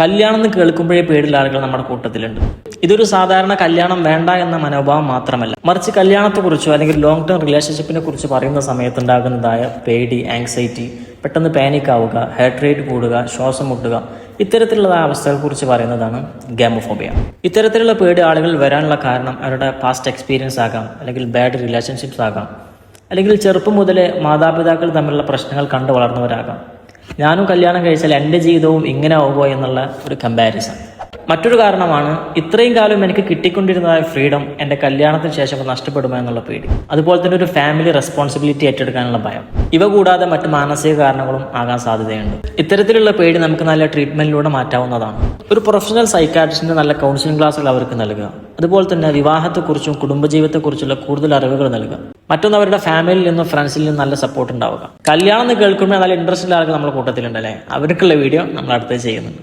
കല്യാണം എന്ന് കേൾക്കുമ്പോഴേ പേടിയുള്ള ആളുകൾ നമ്മുടെ കൂട്ടത്തിലുണ്ട്. ഇതൊരു സാധാരണ കല്യാണം വേണ്ട എന്ന മനോഭാവം മാത്രമല്ല. മറിച്ച് കല്യാണത്തെക്കുറിച്ചോ അല്ലെങ്കിൽ ലോങ് ടേം റിലേഷൻഷിപ്പിനെ കുറിച്ച് പറയുന്ന സമയത്തുണ്ടാകുന്നതായ പേടി ആങ്സൈറ്റി പെട്ടെന്ന് പാനിക് ആവുക ഹാർട്ട് റേറ്റ് കൂടുക ശ്വാസം മുട്ടുക ഇത്തരത്തിലുള്ള അവസ്ഥകളെ കുറിച്ച് പറയുന്നതാണ് ഗാമോഫോബിയ. ഇത്തരത്തിലുള്ള പേടി ആളുകൾ വരാനുള്ള കാരണം അവരുടെ പാസ്റ്റ് എക്സ്പീരിയൻസ് ആകാം അല്ലെങ്കിൽ ബാഡ് റിലേഷൻഷിപ്സ് ആകാം അല്ലെങ്കിൽ ചെറുപ്പം മുതലേ മാതാപിതാക്കൾ തമ്മിലുള്ള പ്രശ്നങ്ങൾ കണ്ടു വളർന്നവരാകാം ഞാനും കല്യാണം കഴിച്ചാൽ എന്റെ ജീവിതവും ഇങ്ങനെ ആവുമോ എന്നുള്ള ഒരു കമ്പാരിസൺ മറ്റൊരു കാരണമാണ് ഇത്രയും കാലം എനിക്ക് കിട്ടിക്കൊണ്ടിരുന്നതായ ഫ്രീഡം എന്റെ കല്യാണത്തിന് ശേഷം നഷ്ടപ്പെടുമോ എന്നുള്ള പേടി. അതുപോലെ തന്നെ ഒരു ഫാമിലി റെസ്പോൺസിബിലിറ്റി ഏറ്റെടുക്കാനുള്ള ഭയം. ഇവ കൂടാതെ മറ്റ് മാനസിക കാരണങ്ങളും ആകാൻ സാധ്യതയുണ്ട്. ഇത്തരത്തിലുള്ള പേടി നമുക്ക് നല്ല ട്രീറ്റ്മെന്റിലൂടെ മാറ്റാവുന്നതാണ്. ഒരു പ്രൊഫഷണൽ സൈക്കാട്രിസ്റ്റിന്റെ നല്ല കൗൺസിലിംഗ് ക്ലാസ്സുകൾ അവർക്ക് നൽകുക. അതുപോലെ തന്നെ വിവാഹത്തെക്കുറിച്ചും കുടുംബജീവിതത്തെക്കുറിച്ചുള്ള കൂടുതൽ അറിവുകൾ നൽകുക. മറ്റൊന്ന് അവരുടെ ഫാമിലിയിൽ നിന്നും ഫ്രണ്ട്സിൽ നിന്നും നല്ല സപ്പോർട്ട് ഉണ്ടാവുക. കല്യാണം എന്ന് കേൾക്കുമ്പോൾ നല്ല ഇൻട്രസ്റ്റ് ഉള്ള ആൾക്ക് നമ്മുടെ കൂട്ടത്തിലുണ്ടല്ലേ അവർക്കുള്ള വീഡിയോ നമ്മൾ അടുത്ത് ചെയ്യുന്നുണ്ട്.